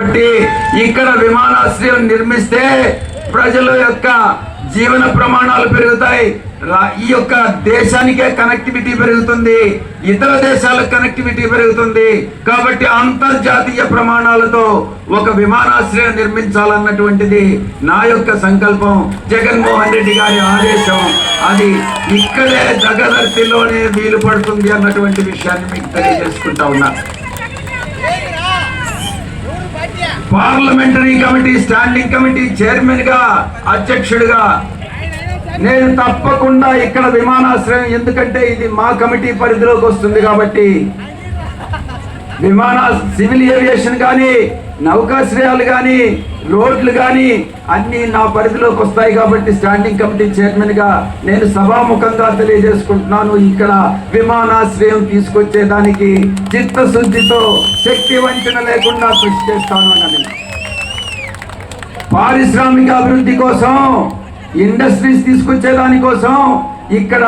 కాబట్టి ఇక్కడ విమానాశ్రయం నిర్మిస్తే ప్రజల యొక్క జీవన ప్రమాణాలు పెరుగుతాయి. ఈ యొక్క దేశానికే కనెక్టివిటీ పెరుగుతుంది. ఇతర దేశాలకు కనెక్టివిటీ పెరుగుతుంది. కాబట్టి అంతర్జాతీయ ప్రమాణాలతో ఒక విమానాశ్రయం నిర్మించాలన్నటువంటిది నా యొక్క సంకల్పం. జగన్మోహన్ రెడ్డి గారి ఆదేశం అది ఇక్కడే జగదర్తిలోనే వీలు పడుతుంది అన్నటువంటి విషయాన్ని మీకు తెలియజేసుకుంటా ఉన్నా. పార్లమెంటరీ కమిటీ స్టాండింగ్ కమిటీ చైర్మన్గా అధ్యక్షుడిగా నేను తప్పకుండా ఇక్కడ విమానాశ్రయం ఎందుకంటే ఇది మా కమిటీ పరిధిలోకి వస్తుంది కాబట్టి విమాన సివిల్ ఏవియేషన్ కానీ నౌకాశ్రయాలు కానీ రోడ్లు కానీ అన్నీ నా పరిధిలోకి వస్తాయి కాబట్టి స్టాండింగ్ కమిటీ చైర్మన్గా నేను సభాముఖంగా తెలియజేసుకుంటున్నాను. ఇక్కడ విమానాశ్రయం తీసుకొచ్చేదానికి చిత్తశుద్ధితో శక్తి వంచన లేకుండా కృషి చేస్తాను అని పారిశ్రామిక అభివృద్ధి కోసం ఇండస్ట్రీస్ తీసుకొచ్చే దానికోసం ఇక్కడ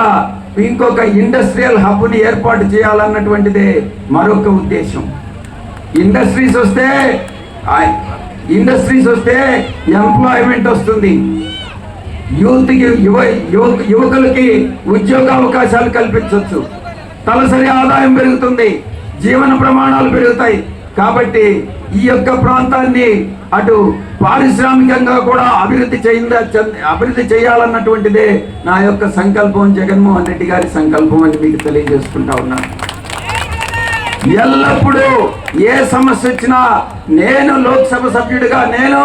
ఇంకొక ఇండస్ట్రియల్ హబ్ని ఏర్పాటు చేయాలన్నటువంటిదే మరొక ఉద్దేశం. ఇండస్ట్రీస్ వస్తే ఇండస్ట్రీస్ వస్తే ఎంప్లాయ్మెంట్ వస్తుంది. యూత్కి యువ యువ- యువకులకి ఉద్యోగ అవకాశాలు కల్పించవచ్చు. తలసరి ఆదాయం పెరుగుతుంది. జీవన ప్రమాణాలు పెరుగుతాయి. కాబట్టి ఈ యొక్క ప్రాంతాన్ని అటు పారిశ్రామికంగా కూడా అభివృద్ధి చేయింద చెంద- అభివృద్ధి చేయాలన్నటువంటిదే నా యొక్క సంకల్పం. జగన్మోహన్ రెడ్డి గారి సంకల్పం అని మీకు తెలియజేసుకుంటా ఉన్నాను. ఎల్లప్పుడూ ఏ సమస్య వచ్చినా నేను లోక్సభ సభ్యుడిగా నేను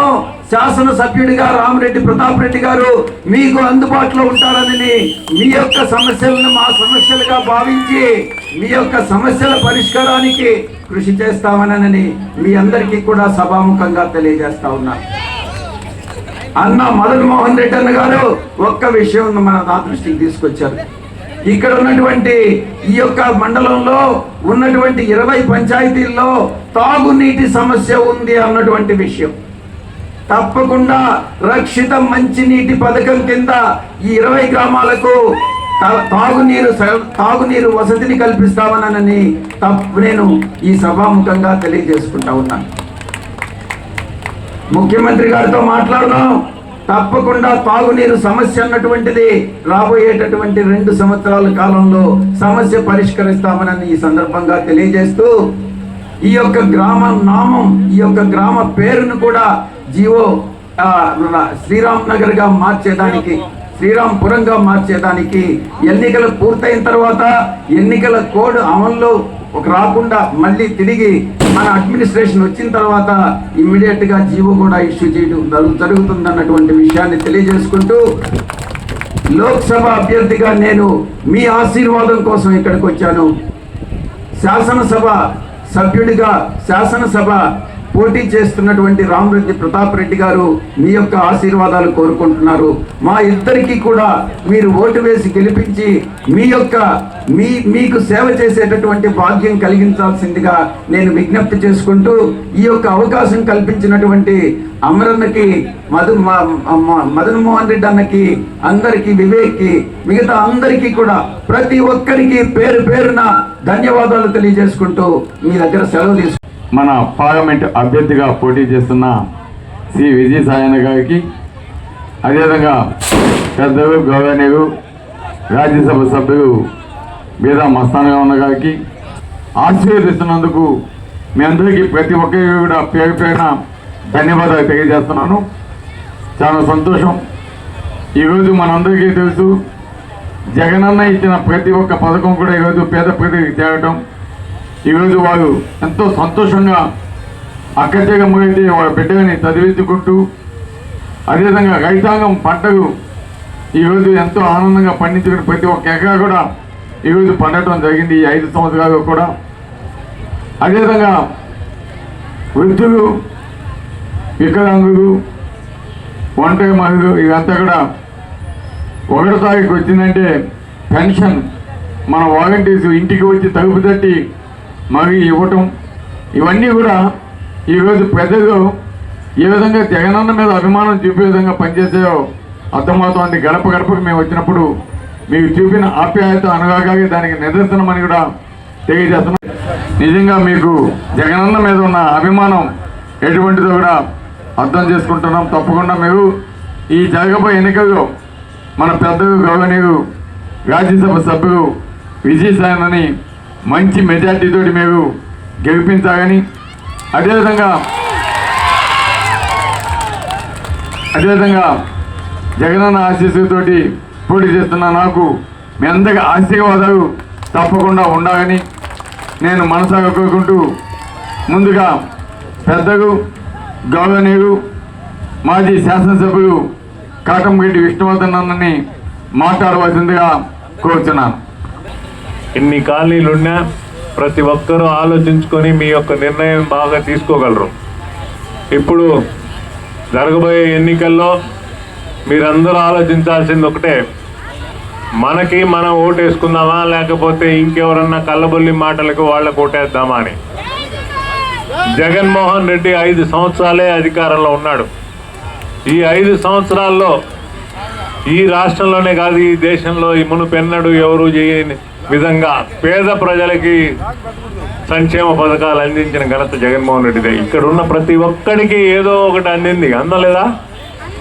శాసన సభ్యుడిగా రామరెడ్డి ప్రతాప్ రెడ్డి గారు మీకు అందుబాటులో ఉంటారని మీ యొక్క సమస్యలను మా సమస్యలుగా భావించి మీ యొక్క సమస్యల పరిష్కారానికి కృషి చేస్తామనని మీ అందరికీ కూడా సభాముఖంగా తెలియజేస్తా ఉన్నాను అన్న మదన్ మోహన్ రెడ్డి అన్న గారు ఒక్క విషయం మన నా దృష్టికి తీసుకొచ్చారు. ఇక్కడ ఉన్నటువంటి ఈ యొక్క మండలంలో ఉన్నటువంటి ఇరవై పంచాయతీల్లో తాగునీటి సమస్య ఉంది అన్నటువంటి విషయం. తప్పకుండా రక్షిత మంచినీటి పథకం కింద ఈ ఇరవై గ్రామాలకు తా- తాగునీరు స- తాగునీరు వసతిని కల్పిస్తామనని తప్పు నేను ఈ సభాముఖంగా తెలియజేసుకుంటా ఉన్నాను. ముఖ్యమంత్రి గారితో మాట్లాడదాం. తప్పకుండా తాగునీరు సమస్య అన్నటువంటిది రాబోయేటటువంటి రెండు సంవత్సరాల కాలంలో సమస్య పరిష్కరిస్తామని ఈ సందర్భంగా తెలియజేస్తూ ఈ యొక్క గ్రామ నామం ఈ యొక్క గ్రామ పేరును కూడా జీవో శ్రీరామ్ నగర్గా మార్చేదానికి శ్రీరాంపురంగా మార్చేదానికి ఎన్నికలు పూర్తయిన తర్వాత ఎన్నికల కోడ్ అమల్లో ఒక రాకుండా మళ్ళీ తిరిగి మన అడ్మినిస్ట్రేషన్ వచ్చిన తర్వాత ఇమ్మీడియట్గా జీవో కూడా ఇష్యూ చేయడం జరుగుతుందన్నటువంటి విషయాన్ని తెలియజేసుకుంటూ లోక్సభ అభ్యర్థిగా నేను మీ ఆశీర్వాదం కోసం ఇక్కడికి వచ్చాను. శాసనసభ సభ్యుడిగా శాసనసభ పోటీ చేస్తున్నటువంటి రామరెడ్డి ప్రతాప్ రెడ్డి గారు మీ యొక్క ఆశీర్వాదాలు కోరుకుంటున్నారు. మా ఇద్దరికి కూడా మీరు ఓటు వేసి గెలిపించి మీ యొక్క మీ మీకు సేవ చేసేటటువంటి భాగ్యం కలిగించాల్సిందిగా నేను విజ్ఞప్తి చేసుకుంటూ ఈ యొక్క అవకాశం కల్పించినటువంటి అమరన్నకి మధు మ- మదన్ మోహన్ రెడ్డి అన్నకి అందరికీ వివేక్కి మిగతా అందరికీ కూడా ప్రతి ఒక్కరికి పేరు పేరున ధన్యవాదాలు తెలియజేసుకుంటూ మీ దగ్గర సెలవు తీసుకుంటాను మన పార్లమెంట్ అభ్యర్థిగా పోటీ చేస్తున్న శ్రీ విజయసాయన్న గారికి అదేవిధంగా పెద్దలు గౌరవనీయులు రాజ్యసభ సభ్యులు బీదా మస్తానగా ఉన్న గారికి ఆశీర్వదిస్తున్నందుకు మీ అందరికీ ప్రతి ఒక్కరికి కూడా పేరు పేరున ధన్యవాదాలు తెలియజేస్తున్నాను. చాలా సంతోషం. ఈరోజు మనందరికీ తెలుసు జగనన్న ఇచ్చిన ప్రతి ఒక్క పథకం కూడా ఈరోజు పేద ప్రజలకు చేరటం ఈరోజు వారు ఎంతో సంతోషంగా అక్కచెగమ్మగైతే వాళ్ళ బిడ్డని చదివించుకుంటూ అదేవిధంగా రైతాంగం పంటలు ఈరోజు ఎంతో ఆనందంగా పండించుకుని ప్రతి ఒక్క ఎకరా కూడా ఈరోజు పండటం జరిగింది ఈ ఐదు సంవత్సరాలు కూడా. అదేవిధంగా వృద్ధులు వికలాంగులు ఒంటరి మహిళలు ఇదంతా కూడా ఒకటో తారీఖు వచ్చిందంటే పెన్షన్. మన వాలంటీర్స్ ఇంటికి వచ్చి తలుపు తట్టి మరి ఇవ్వటం. ఇవన్నీ కూడా ఈరోజు ప్రజలు ఏ విధంగా జగనన్న మీద అభిమానం చూపే విధంగా పనిచేసాయో అర్థమవుతోంది. గడప గడపకు మేము వచ్చినప్పుడు మీకు చూపిన ఆప్యాయత అనురాగాగే దానికి నిదర్శనం అని కూడా తెలియజేస్తున్నాం. నిజంగా మీకు జగనన్న మీద ఉన్న అభిమానం ఎటువంటిదో కూడా అర్థం చేసుకుంటున్నాం. తప్పకుండా మేము ఈ జరగబోయే ఎన్నికల్లో మన పెద్దలు గౌరవనీయులు రాజ్యసభ సభ్యులు విజయసాయనని మంచి మెజార్టీతో మేము గెలిపించాలని అదేవిధంగా అదేవిధంగా జగనన్న ఆశీస్సుతోటి పోటీ చేస్తున్న నాకు మీ అందరికీ ఆశీర్వాదాలు తప్పకుండా ఉండాలని నేను మనసాగా కోరుకుంటూ ముందుగా పెద్దలు గౌరవనీయులు మాజీ శాసనసభ్యులు కాటంరెడ్డి విష్ణువర్ధన్ అన్నని మాట్లాడవలసిందిగా ఇన్ని ఎన్ని కాలనీలున్నా ప్రతి ఒక్కరూ ఆలోచించుకొని మీ యొక్క నిర్ణయం బాగా తీసుకోగలరు. ఇప్పుడు జరగబోయే ఎన్నికల్లో మీరందరూ ఆలోచించాల్సింది ఒకటే. మనకి మనం ఓటు వేసుకుందామా లేకపోతే ఇంకెవరన్నా కళ్ళబొల్లి మాటలకు వాళ్ళకు ఓటేద్దామా అని. జగన్మోహన్ రెడ్డి ఐదు సంవత్సరాలే అధికారంలో ఉన్నాడు. ఈ ఐదు సంవత్సరాల్లో ఈ రాష్ట్రంలోనే కాదు ఈ దేశంలో ఈ మునుపెన్నడు ఎవరు చేయని విధంగా పేద ప్రజలకి సంక్షేమ పథకాలు అందించిన ఘనత జగన్మోహన్ రెడ్డిదే. ఇక్కడ ఉన్న ప్రతి ఒక్కడికి ఏదో ఒకటి అందింది. అందలేదా?